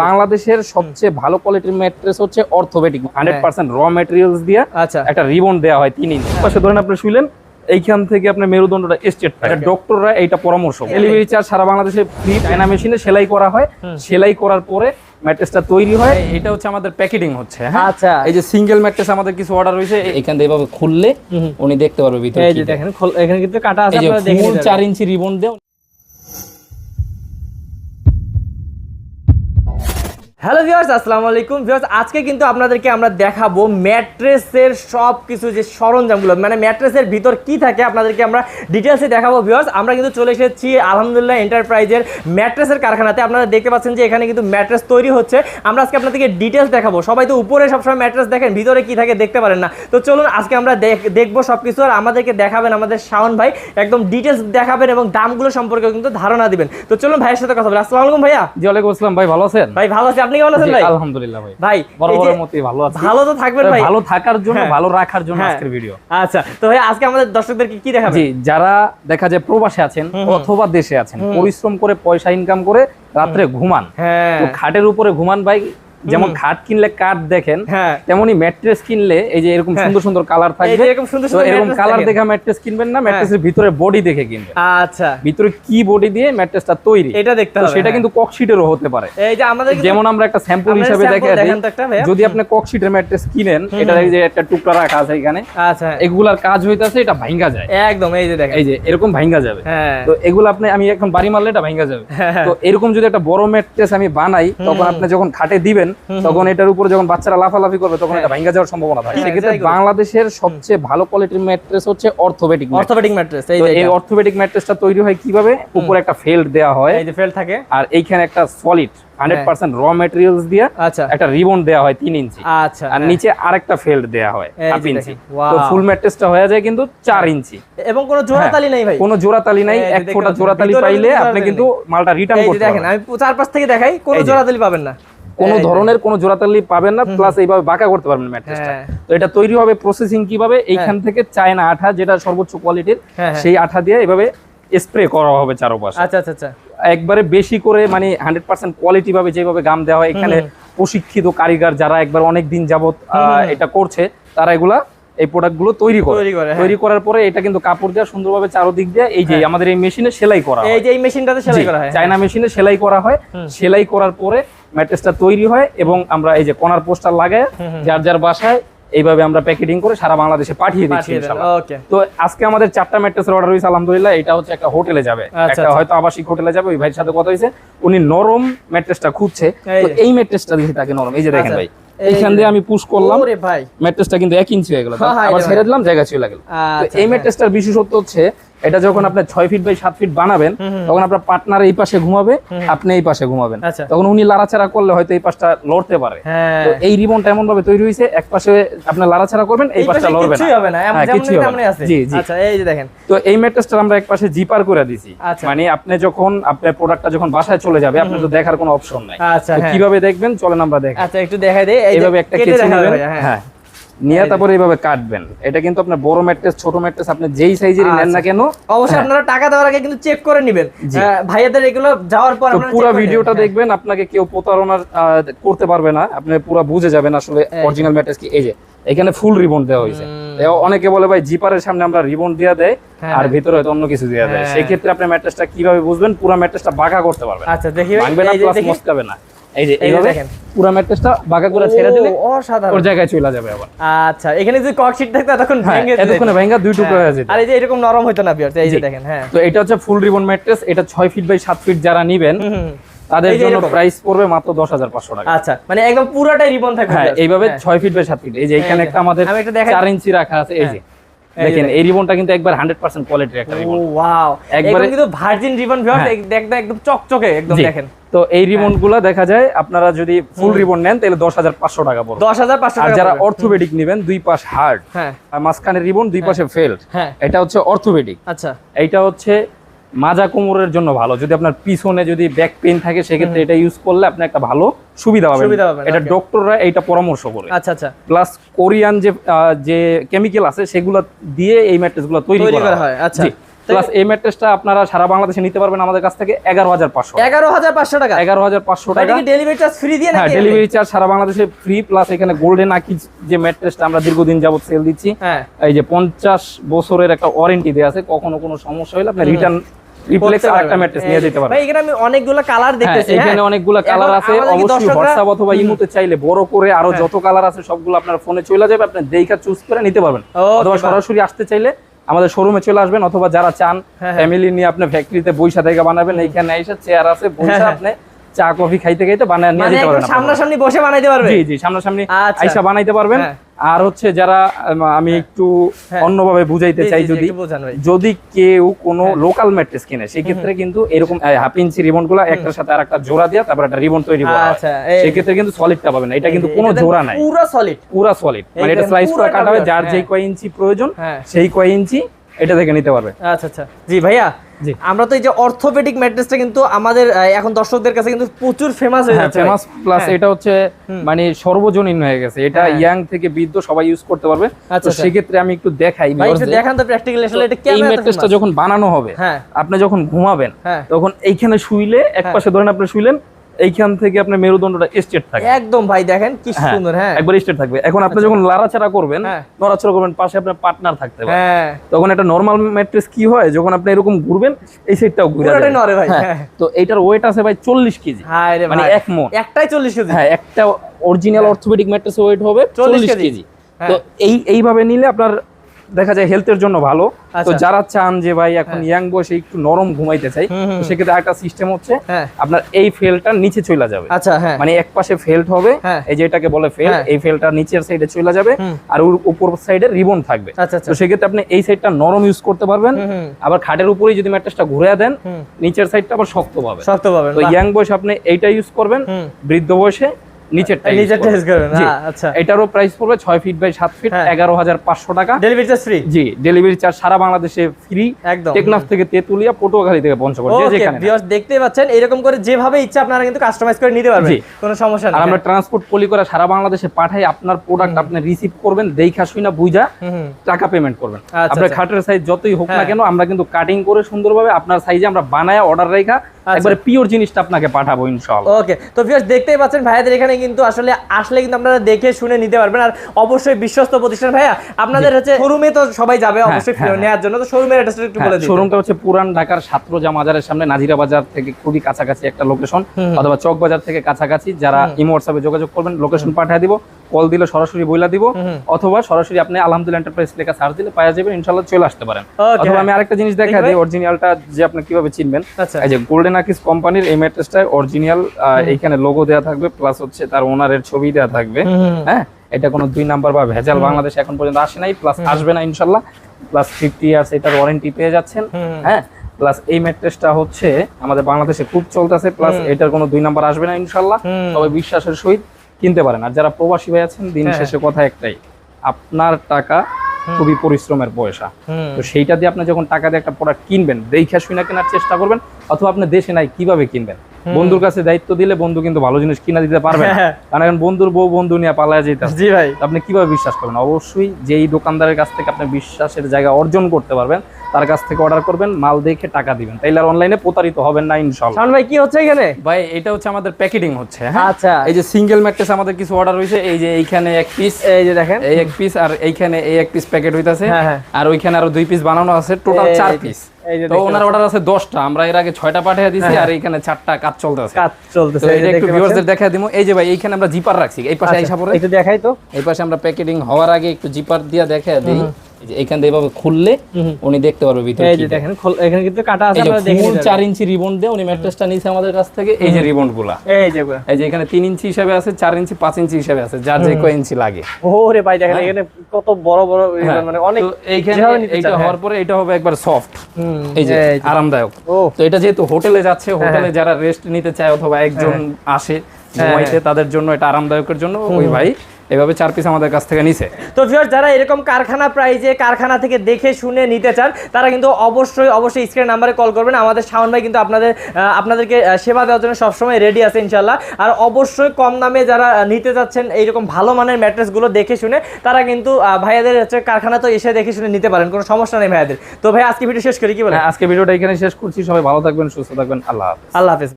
বাংলাদেশের সবচেয়ে ভালো কোয়ালিটির ম্যাট্রেস হচ্ছে orthopaedic hundred percent raw materials দিয়ে আচ্ছা। একটা রিবন দেওয়া হয় তিন ইঞ্চ পাশে ধরেন আপনি শুইলেন এইখান থেকে আপনার মেরুদণ্ডটা স্টেট থাকে ডক্টররা এইটা পরামর্শ। ডেলিভারি চার্জ সারা বাংলাদেশে ফ্রি চায়না মেশিনে সেলাই করা হয়। সেলাই করার পরে ম্যাট্রেসটা তৈরি হয়। এটা হচ্ছে আমাদের প্যাকেটিং হচ্ছে হ্যাঁ? আচ্ছা। এই যে সিঙ্গেল ম্যাট্রেস আমাদের কিছু অর্ডার হয়েছে এখান থেকে এভাবে খুললে উনি দেখতে পারবে ভিতরে এই যে দেখেন এখানে কিন্তু কাটা আছে আপনারা দেখে ফুল নিতে চার ইঞ্চি রিবন দেও হ্যালো ভিউয়ার্স আসসালামু আলাইকুম। ভিউয়ার্স আজকে কিন্তু আপনাদেরকে আমরা দেখাবো ম্যাট্রেসের সব কিছু যে সরঞ্জামগুলো মানে ম্যাট্রেসের ভিতর কি থাকে আপনাদেরকে আমরা ডিটেলসে দেখাবো। ভিউয়ার্স আমরা কিন্তু চলে এসেছি আলহামদুলিল্লাহ এন্টারপ্রাইজের ম্যাট্রেসের কারখানাতে। আপনারা দেখতে পাচ্ছেন যে এখানে কিন্তু ম্যাট্রেস তৈরি হচ্ছে। আমরা আজকে আপনাদেরকে ডিটেলস দেখাবো। সবাই তো উপরে সবসময় ম্যাট্রেস দেখেন ভিতরে কি থাকে দেখতে পারেন না। তো চলুন আজকে আমরা দেখ- দেখব সব কিছু আর আমাদেরকে দেখাবেন আমাদের শাওন ভাই একদম ডিটেলস দেখাবেন এবং দামগুলো সম্পর্কে কিন্তু ধারণা দিবেন। তো চলুন ভাইয়ের সাথে কথা বলি। আসসালামু আলাইকুম ভাইয়া। জি ওয়ালাইকুম আসসালাম। ভাই ভালো আছেন? ভাই ভালো আছি। আপনি কেমন আছেন ভাই? আলহামদুলিল্লাহ ভাই। ভাই বরাবরের মতোই ভালো আছি। ভালো তো থাকবেন ভাই ভালো থাকার জন্য হ্যাঁ। ভালো রাখার জন্য হ্যাঁ। আজকের ভিডিও আচ্ছা তো ভাই আজকে আমাদের দর্শকদেরকে কি দেখাবেন? জি যারা দেখা যায় প্রবাসে আছেন অথবা দেশে আছেন পরিশ্রম করে পয়সা ইনকাম করে রাত্রে ঘুমান। হ্যাঁ। তো খাটের উপরে ঘুমান ভাই যেমন খাট কিনলে কাঠ দেখেন হ্যাঁ। তেমনি ম্যাট্রেস কিনলে এই যে এরকম হ্যাঁ। সুন্দর সুন্দর কালার থাকবে। এরকম সুন্দর সুন্দর এরকম কালার। দেখা ম্যাট্রেস কিনবেন না ম্যাট্রেসের ভিতরে বডি দেখে কিনবেন। আচ্ছা। ভিতরে কি বডি দিয়ে ম্যাট্রেসটা তৈরি? এটা দেখতে হবে সেটা হ্যাঁ। কিন্তু ককশিটেরও হতে পারে। এই যে আমাদের যেমন আমরা একটা স্যাম্পল হিসাবে দেখে যদি আপনি ককশিটের ম্যাট্রেস কিনেন এটা এই যে একটা টুকরা রাখা আছে এখানে আচ্ছা। এগুলার কাজ হইতাছে এটা ভাঙ্গা যায়। একদম এই যে দেখেন। এই যে এরকম ভাঙ্গা যাবে। হ্যাঁ। তো এগুলো আপনি আমি এখন বাড়ি মারলে এটা ভাঙ্গা যাবে। হ্যাঁ। তো এরকম যদি একটা বড় ম্যাট্রেস আমি বানাই তখন আপনি যখন খাটে দিবেন তখন এটার উপরে যখন বাচ্চারা লাফালাফি করবে তখন এটা ভাঙ্গা যাওয়ার সম্ভাবনা থাকে। হ্যাঁ, সেক্ষেত্রে বাংলাদেশের সবচেয়ে ভালো কোয়ালিটির ম্যাট্রেস হচ্ছে অর্থোপেডিক অর্থোপেডিক ম্যাট্রেস এই অর্থোপেডিক ম্যাট্রেসটা তৈরি হয় কীভাবে? উপরে একটা ফেল্ড দেওয়া হয়। এই যে ফেল থাকে। আর এইখানে একটা solid hundred percent raw materials দিয়ে একটা রিবন দেওয়া হয় তিন ইঞ্চি। আচ্ছা আর হ্যাঁ। নিচে আরেকটা ফেল্ড দেওয়া হয় এই যে হাফ ইঞ্চি। তো ফুল ম্যাট্রেসটা হয়ে যায় কিন্তু চার ইঞ্চি। এবং কোনো জোড়াতালি নেই ভাই। কোনো জোড়াতালি নাই এক ফোঁটা পাচ্ছেন, জোড়াতালি পাইলে আপনি কিন্তু মালটা রিটার্ন করতে দেখেন আমি চারপাশ থেকে দেখাই কোনো জোড়াতালি পাবেন না। কোনো ধরনের কোনো জোড়াতালি পাবেন না প্লাস এইভাবে বাঁকা করতে পারবেন ম্যাট্রেসটা হ্যাঁ। তো এটা তৈরি হবে প্রসেসিং কীভাবে? এইখান থেকে চায়না আঠা যেটা সর্বোচ্চ কোয়ালিটির হ্যাঁ, হ্যাঁ। সেই আঠা দিয়ে এভাবে স্প্রে করা হবে চারপাশে। আচ্ছা আচ্ছা আচ্ছা। একবারে বেশি করে মানে হান্ড্রেড পার্সেন্ট কোয়ালিটি ভাবে যেভাবে গাম দেওয়া হয় এখানে প্রশিক্ষিত কারিগর যারা একবার অনেক দিন যাবত এটা করছে তারা এগুলা এই প্রোডাক্টগুলো তৈরি করে। তৈরি করে, হ্যাঁ। তৈরি করার পরে এটা কিন্তু কাপড় দেওয়া সুন্দরভাবে চারদিক দিয়ে এই যে আমাদের এই মেশিনে সেলাই করা এই যে এই মেশিনটাতে সেলাই করা হয় হ্যাঁ। চায়না মেশিনে সেলাই করা হয়। সেলাই করার পরে ম্যাট্রেসটা তৈরি হয় এবং আমরা এই যে কর্নার পোস্টার লাগায় যার যার বাসায় এইভাবে আমরা প্যাকেটিং করে সারা বাংলাদেশে পাঠিয়ে দিচ্ছি তো আজকে আমাদের চারটা ম্যাট্রেসের অর্ডার হয়েছে আলহামদুলিল্লাহ এটা হচ্ছে একটা হোটেলে যাবে। আচ্ছা, একটা আচ্ছা। হয়তো আবাসিক হোটেলে যাবে ওই ভাইয়ের সাথে কথা হয়েছে উনি নরম ম্যাট্রেসটা খুঁজছে। তো এই ম্যাট্রেসটা দেখি তাকে নরম। এই যে দেখেন আচ্ছা, ভাই এইখান দিয়ে আমি পুশ করলাম। ম্যাট্রেসটা কিন্তু এক ইঞ্চি হয়ে গেল। হ্যাঁ, হ্যাঁ, আবার ছেড়ে দিলাম জায়গা চলে গেল। এই। ম্যাট্রেসটার বিশেষত্ব হচ্ছে এটা যখন আপনি ছয় ফিট বাই সাত ফিট বানাবেন তখন আপনার পার্টনার এই পাশে ঘুমাবে আপনি এই পাশে ঘুমাবেন। আচ্ছা। তখন উনি লাড়াচাড়া করলে হয়তো এই পাশটা লড়তে পারে। হ্যাঁ। তো এই রিবনটা এমন ভাবে তৈরি হয়েছে এক পাশে আপনি লাড়াচাড়া করবেন এই পাশটা পাশে লড়বে না। হবে না হ্যাঁ। জি জি। আচ্ছা এই যে দেখেন। তো এই ম্যাট্রেসটা আমরা এক পাশে জিপার করে দিছি। আচ্ছা। মানে আপনি যখন আপনার প্রোডাক্টটা যখন বাসায় চলে যাবে আপনি তো দেখার কোনো অপশন নাই। হ্যাঁ। কীভাবে দেখবেন? চলেন আমরা দেখ। আচ্ছা একটু দেখাই দেই। এইভাবে একটা কেটে নেবেন। হ্যাঁ। নিয়ে তারপরে এইভাবে কাটবেন। এটা কিন্তু আপনার বড় ম্যাট্রেস ছোট ম্যাট্রেস আপনি যেই সাইজেরই নেন না আচ্ছা। কেন অবশ্যই আপনারা টাকা দেওয়ার আগে কিন্তু চেক করে নেবেন। ভাইয়াদের এগুলো যাওয়ার পর আপনারা পুরো ভিডিওটা দেখবেন আপনাকে কেউ প্রতারণা করতে পারবে না। আপনি পুরো বুঝে যাবেন আসলে অরিজিনাল ম্যাট্রেস কি। এই যে এখানে ফুল রিবন দেওয়া হয়েছে। অনেকে বলে ভাই জিপারের সামনে আমরা রিবন দিয়ে দেয় হ্যাঁ। আর ভিতরে হয়তো অন্য কিছু দিয়ে দেয়। হ্যাঁ। সেই ক্ষেত্রে আপনি ম্যাট্রেসটা কীভাবে বুঝবেন? পুরো ম্যাট্রেসটা বাঁকা করতে পারবেন। আচ্ছা দেখি ভাঙবে না প্লাস। মস্কাবে না। এই যে এইভাবে দেখেন। পুরো ম্যাট্রেসটা বাঁকা করে ছেড়ে দিলে অসাধারণ। ওর জায়গায় চলে যাবে আবার। আচ্ছা এখানে যদি কট থাকতো তখন হ্যাঁ ভেঙে যেত। এতক্ষণে দুই টুকরো হয়ে। যেত। আর এই যে এরকম নরম হতো না বিয়ার এই যে দেখেন হ্যাঁ। তো এটা হচ্ছে ফুল রিবন ম্যাট্রেস এটা ছয় ফিট বাই ফিট যারা নিবেন তাদের এই যে জন্য প্রাইস পড়বে মাত্র দশ হাজার পাঁচশো টাকা। আচ্ছা মানে একদম পুরোটাই রিবন থাকবে হ্যাঁ এইভাবে হ্যাঁ। ফিট বাই ফিট এই যে এখানে একটা আমাদের ইঞ্চি রাখা আছে এই যে। দেখেন। এই রিবনটা কিন্তু একবার হান্ড্রেড পার্সেন্ট কোয়ালিটির একটা রিবন ওয়াও একবারে একবারে- কিন্তু ভার্জিন রিবন ভিউয়ার্স হ্যাঁ। একদম একদম চকচকে একদম দেখেন। তো এই রিবনগুলা দেখা যায় আপনারা যদি ফুল রিবন নেন তাহলে দশ হাজার পাঁচশো টাকা পড়বে। দশ হাজার পাঁচশো আর যারা। অর্থোপেডিক নেবেন দুই পাশ হার্ড হ্যাঁ। আর মাঝখানের রিবন দুই পাশে ফেল্ড হ্যাঁ। এটা হচ্ছে অর্থোপেডিক আচ্ছা। এইটা হচ্ছে মাজা কোমরের জন্য ভালো। যদি আপনার পিছনে যদি ব্যাক পেইন থাকে সেক্ষেত্রে এটা ইউজ করলে আপনি একটা ভালো সুবিধা পাবেন। এটা. ডক্টররা এটা পরামর্শ করে। আচ্ছা আচ্ছা। প্লাস কোরিয়ান যে যে কেমিক্যাল আছে সেগুলো দিয়ে এই ম্যাট্রেসগুলো তৈরি করা হয়, আচ্ছা। প্লাস এই ম্যাট্রেসটা আপনারা সারা বাংলাদেশে নিতে পারবেন আমাদের কাছ থেকে এগারো হাজার পাঁচশো এগারো হাজার পাঁচশো টাকা। এগারো হাজার পাঁচশো এটা টাকা। ডেলিভারি চার্জ ফ্রি দিয়ে হ্যাঁ ডেলিভারি চার্জ সারা বাংলাদেশে ফ্রি প্লাস এখানে গোল্ডেন আকিজ যে ম্যাট্রেসটা আমরা দীর্ঘদিন যাবত সেল দিচ্ছি হ্যাঁ। এই যে পঞ্চাশ বছরের একটা ওয়ারেন্টি দেওয়া আছে কখনো কোনো সমস্যা হলে আপনি রিটার্ন রিপ্লেক্স করতে আরেকটা ম্যাট্রেস নিয়ে যেতে পারবেন। ভাই এখানে আমি অনেকগুলো কালার হ্যাঁ, দেখতেছি এখানে হ্যাঁ? অনেকগুলো কালার আছে। অবশ্যই হোয়াটসঅ্যাপ অথবা ইমোতে চাইলে বড় করে আরও যত কালার আছে সবগুলো আপনার ফোনে চলে যাবে আপনি দেখা চুজ করে নিতে পারবেন। অথবা সরাসরি আসতে চাইলে আমাদের শোরুমে চলে আসবেন অথবা যারা চান হ্যাঁ, হ্যাঁ। ফ্যামিলি নিয়ে আপনি ফ্যাক্টরিতে বৈশা থেকে বানাবেন এইখানে এসে চেয়ার আছে হ্যাঁ, বৈশা হ্যাঁ। আপনি চা কফি খাইতে খাইতে বানায় নিয়ে মানে যেতে পারবেন সামনাসামনি বসে বানাইতে পারবেন জি জি সামনাসামনি আচ্ছা। আইসা বানাইতে পারবেন। আর হচ্ছে যারা আমি একটু হ্যাঁ। অন্যভাবে বুঝাইতে চাই যদি। যদি কেউ কোনো লোকাল ম্যাট্রেস কিনে সেক্ষেত্রে কিন্তু এরকম হাফ ইঞ্চি রিবনগুলা একটার সাথে আর একটা জোড়া দিয়া তারপর একটা রিবন তৈরি করা হয় আচ্ছা, এই- সেক্ষেত্রে কিন্তু সলিডটা পাবে না। এটা কিন্তু কোনো জোড়া নাই পুরো সলিড পুরা সলিড মানে এটা স্লাইস করে কাটা হবে যার হ্যাঁ। যেই কয় ইঞ্চি প্রয়োজন হ্যাঁ। সেই কয় ইঞ্চি এটা থেকে নিতে পারবে আচ্ছা আচ্ছা জি ভাইয়া। আমরা তো এই যে অর্থোপেডিক ম্যাট্রেসটা কিন্তু আমাদের এখন দর্শকদের কাছে কিন্তু প্রচুর ফেমাস হয়ে হ্যাঁ যাচ্ছে ফেমাস প্লাস হ্যাঁ। এটা হচ্ছে মানে সর্বজনীন হয়ে গেছে। এটা হ্যাঁ। ইয়াং থেকে বৃদ্ধ সবাই ইউজ করতে পারবে। আচ্ছা, আচ্ছা। সেক্ষেত্রে আমি একটু দেখাই ভাই একটু দেখান তো প্র্যাকটিক্যালি আসলে এটা কেমন ম্যাট্রেসটা যখন বানানো হবে হ্যাঁ। আপনি যখন ঘুমাবেন হ্যাঁ। তখন এইখানে শুইলে একপাশে ধরেন আপনি শুইলেন এইখান থেকে আপনার মেরুদণ্ডটা স্ট্রেট থাকে। একদম ভাই দেখেন কি হ্যাঁ, সুন্দর হ্যাঁ। একবার স্ট্রেট থাকবে। এখন আপনি যখন লাড়াচাড়া করবেন হ্যাঁ। নড়াচড়া করবেন পাশে আপনার পার্টনার থাকতে পারে। হ্যাঁ। তখন একটা নরমাল ম্যাট্রেস কি হয়? যখন আপনি এরকম ঘুরবেন এই সাইডটাও ঘুরে পুরোটাই যাবে। নড়ে ভাই। তো এইটার ওয়েট আছে ভাই চল্লিশ কেজি। হায় রে মানে এক মণ। একটাই চল্লিশ কেজি। হ্যাঁ একটা অরিজিনাল অর্থোপেডিক ম্যাট্রেস ওয়েট হবে 40 চল্লিশ কেজি। তো এই এইভাবে নিলে আপনার দেখা যায় হেলথের জন্য ভালো। তো আচ্ছা। যারা চান যে ভাই এখন ইয়াং বয়সে একটু নরম ঘুমাইতে চাই সেক্ষেত্রে একটা সিস্টেম হচ্ছে হ্যাঁ। আপনার এই ফেলটা নিচে চলে যাবে। আচ্ছা হ্যাঁ। মানে এক পাশে ফেল্ট হবে হ্যাঁ। এই যে এটাকে বলে ফেল হ্যাঁ। এই ফেলটা নিচের সাইডে চলে যাবে আর উপর সাইডে রিবন থাকবে। আচ্ছা আচ্ছা। তো সেক্ষেত্রে আপনি এই সাইডটা নরম ইউজ করতে পারবেন। আবার খাটের উপরেই যদি ম্যাট্রেসটা ঘুরে দেন। নিচের সাইডটা আবার শক্ত পাবে শক্ত পাবেন তো ইয়াং বয়সে আপনি এইটা ইউজ করবেন বৃদ্ধ বয়সে নিচেরটা নিচেরটা করবেন। করবেন, আচ্ছা। এটারও প্রাইস পড়বে ফিট বাই ফিট। এগারো হাজার পাঁচশো টাকা ডেলিভারি চার্জ ফ্রি জি ডেলিভারি চার্জ সারা বাংলাদেশে ফ্রি একদম। টেকনাফ থেকে তেতুলিয়া পটুয়াখালী থেকে পঞ্চগড় যে যেখানে ভিউয়ার্স দেখতেই পাচ্ছেন এরকম করে যেভাবে ইচ্ছা আপনারা কিন্তু কাস্টমাইজ করে নিতে পারবেন কোনো সমস্যা আর আমরা ট্রান্সপোর্ট পলি করে সারা বাংলাদেশে পাঠাই আপনার প্রোডাক্ট আপনি রিসিভ করবেন দেখা শুই না বুঝা। টাকা পেমেন্ট করবেন আচ্ছা, আপনার আচ্ছা। খাটের সাইজ যতই হোক না হ্যাঁ। কেন আমরা কিন্তু কাটিং করে সুন্দরভাবে আপনার সাইজে আমরা বানায় অর্ডার রেখা। একবারে পিওর জিনিসটা আপনাকে পাঠাবো ইনশাআল্লাহ। ওকে তো ভিউয়ার্স দেখতেই পাচ্ছেন ভাইয়াদের এখানে কিন্তু আসলে আসলে কিন্তু আপনারা দেখে শুনে নিতে পারবেন। আর অবশ্যই বিশ্বস্ত প্রতিষ্ঠান ভাইয়া আপনাদের হচ্ছে শোরুমে তো সবাই যাবে অবশ্যই হ্যাঁ, নেওয়ার জন্য। তো শোরুমের অ্যাড্রেসটা একটু বলে দিন শোরুমটা হচ্ছে পুরান ঢাকার সাতরোজা মাজারের সামনে নাজিরা বাজার থেকে খুবই কাছাকাছি একটা লোকেশন অথবা চক বাজার থেকে কাছাকাছি। যারা ইমো হোয়াটসঅ্যাপে যোগাযোগ করবেন লোকেশন পাঠিয়ে দিব। কল দিলে সরাসরি বইলা দিব অথবা সরাসরি আপনি আলহামদুলিল্লাহ এন্টারপ্রাইজ লেখা সার্চ দিলে পাওয়া যাবেন ইনশাআল্লাহ চলে আসতে পারেন। অথবা। আমি আরেকটা জিনিস দেখা দিই অরিজিনালটা যে আপনি কীভাবে চিনবেন। আচ্ছা। এই যে গোল্ডেন আকিস কোম্পানির এই ম্যাট্রেসটা অরিজিনাল এইখানে লোগো দেওয়া থাকবে প্লাস হচ্ছে তার ওনারের ছবি দেওয়া থাকবে হ্যাঁ? এটা কোনো দুই নাম্বার বা ভেজাল বাংলাদেশে এখন পর্যন্ত আসে নাই প্লাস আসবে না ইনশাল্লাহ প্লাস ফিফটি ইয়ার্স এটার ওয়ারেন্টি পেয়ে যাচ্ছেন হ্যাঁ? প্লাস এই ম্যাট্রেসটা হচ্ছে আমাদের বাংলাদেশে খুব চলতেছে প্লাস এটার কোনো দুই নাম্বার আসবে না ইনশাল্লাহ তবে বিশ্বাসের সহিত কিনতে পারেন। আর যারা প্রবাসী ভাই আছেন দিন হ্যাঁ। শেষে কথা একটাই আপনার টাকা খুবই পরিশ্রমের পয়সা। তো সেইটা দিয়ে আপনি যখন টাকা দিয়ে একটা প্রোডাক্ট কিনবেন দেখে শুনে কেনার চেষ্টা করবেন অথবা আপনি দেশে নাই কীভাবে কিনবেন? বন্ধুর কাছে দায়িত্ব দিলে বন্ধু কিন্তু ভালো জিনিস কিনা দিতে পারবে না। হ্যাঁ। কারণ এখন বন্ধুর বউ বন্ধু নিয়ে পালায় যেতে জি ভাই। আপনি কীভাবে বিশ্বাস করবেন? অবশ্যই যেই দোকানদারের কাছ থেকে আপনি বিশ্বাসের জায়গা অর্জন করতে পারবেন তার কাছ থেকে অর্ডার করবেন মাল দেখে টাকা দিবেন। তাইলে আর অনলাইনে প্রতারিত হবেন না ইনশাল্লাহ শাওন ভাই কি হচ্ছে এখানে? ভাই এটা হচ্ছে আমাদের প্যাকেটিং হচ্ছে হ্যাঁ? আচ্ছা। এই যে সিঙ্গেল ম্যাট্রেস আমাদের কিছু অর্ডার হয়েছে এই যে এইখানে এক পিস এই যে দেখেন। এই এক পিস আর এইখানে এই এক পিস প্যাকেট হইতাছে। হ্যাঁ, হ্যাঁ। আর ওইখানে আরও দুই পিস বানানো আছে টোটাল চার পিস তো ওনার অর্ডার আছে দশটা আমরা এর আগে ছয়টা পাঠিয়ে দিছি আর এইখানে চারটা কাজ চলতেছে। কাজ চলতেছে এই যে এটা একটু ভিউয়ারদের পাচ্ছেন। দিমু। এই যে ভাই এইখানে আমরা জিপার রাখছি। এই পাশে আইসা পড়ে। আচ্ছা, দেখাই তো। এই পাশে আমরা প্যাকেটিং হওয়ার আগে একটু জিপার দিয়ে দেখা দিই। এইখান দিয়ে এভাবে খুললে উনি দেখতে পারবে ভিতরে এই যে দেখেন এখানে কিন্তু কাটা আছে আপনারা দেখে ফুল নিতে চার ইঞ্চি রিবন দিয়ে উনি ম্যাট্রেসটা আমাদের কাছ থেকে। এই যে রিবনগুলা এই যে এই যে এখানে তিন ইঞ্চি হিসাবে আছে চার ইঞ্চি পাঁচ ইঞ্চি হিসাবে আছে যার যে কয় ইঞ্চি লাগে। ওরে ভাই দেখেন এখানে কত বড় বড় হ্যাঁ। মানে অনেক তো এইখানে নিতে এইটা হওয়ার পরে এটা হবে একবার সফট এই যে আরামদায়ক। তো এটা যেহেতু হোটেলে যাচ্ছে হোটেলে হ্যাঁ। যারা রেস্ট নিতে চায় অথবা একজন আসে ঘুমাইতে তাদের জন্য এটা আরামদায়কের জন্য। ওই ভাই এভাবে চার পিস আমাদের কাছ থেকে নিছে। তো ভিউয়ার যারা এরকম কারখানা প্রাইজে কারখানা থেকে দেখে শুনে নিতে চান তারা কিন্তু অবশ্যই অবশ্যই স্ক্রিন নাম্বারে কল করবেন। আমাদের শাওন ভাই কিন্তু আপনাদের আপনাদেরকে সেবা দেওয়ার জন্য সবসময় রেডি আছে ইনশাল্লাহ আর অবশ্যই কম দামে যারা নিতে যাচ্ছেন এইরকম ভালো মানের ম্যাট্রেসগুলো দেখে শুনে তারা কিন্তু ভাইয়াদের হচ্ছে কারখানা তো এসে দেখে শুনে নিতে পারেন কোনো সমস্যা নেই ভাইয়াদের। তো ভাই আজকে ভিডিও শেষ করি কি বলে হ্যাঁ, আজকে ভিডিওটা এখানে শেষ করছি। সবাই ভালো থাকবেন সুস্থ থাকবেন। আল্লাহ হাফেজ। আল্লাহ হাফেজ।